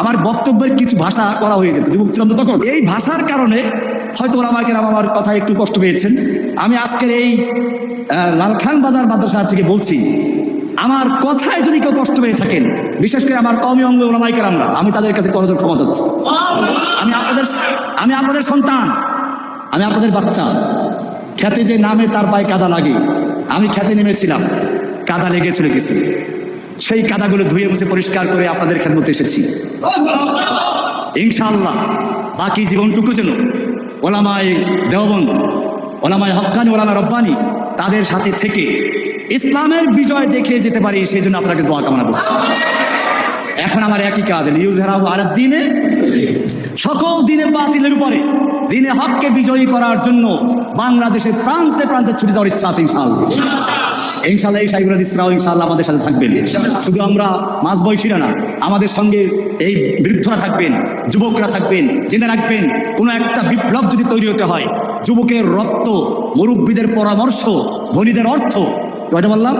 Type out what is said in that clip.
আমার বক্তব্যের কিছু ভাষা করা হয়ে যেত। যুবক ছিলাম তখন। এই ভাষার কারণে হয়তো ওরা আমাকে আমার কথা একটু কষ্ট পেয়েছেন। আমি আজকের এই লালখান বাজার মাদ্রাসা থেকে বলছি, আমার কথায় যদি কেউ কষ্ট পেয়ে থাকেন, বিশেষ করে আমার কমি অঙ্গ ওলামাইকার আমরা আমি তাদের কাছে করজোর ক্ষমা চাচ্ছি। আমি আপনাদের আমি আপনাদের সন্তান, আমি আপনাদের বাচ্চা। খেতে যে নামে তার পায়ে কাদা লাগে, আমি খেতে নেমেছিলাম, কাদা লেগেছিল কিছু। সেই কাদাগুলো ধুয়ে মুছে পরিষ্কার করে আপনাদের খেদমতে এসেছি। ইনশাআল্লাহ, বাকি জীবনটুকু যেন ওলামায় দেওবন্দ, ওলামায় হক্কানি ওলামায় রব্বানি তাদের সাথে থেকে ইসলামের বিজয় দেখে যেতে পারি সেই জন্য আপনাকে দোয়া কামনা করছি। এখন আমার একই কাজ ইউজ হারাবো আর দিনে, সকল দিনে বাতিলের উপরে দিনে হককে বিজয়ী করার জন্য বাংলাদেশের প্রান্তে প্রান্তে ছুটে যাওয়ার ইচ্ছা আছে ইনশাআল্লাহ। ইনশাল্লাহ এই সাইবুল ইসরাও ইনশাল্লাহ আমাদের সাথে থাকবেন। শুধু আমরা মাঝ বয়সীরা না, আমাদের সঙ্গে এই বৃদ্ধরা থাকবেন, যুবকরা থাকবেন, জেনে রাখবেন, কোনো একটা বিপ্লব যদি তৈরি হতে হয়, যুবকের রক্ত, মুরব্বীদের পরামর্শ, ধনীদের অর্থ, কয়টা বললাম?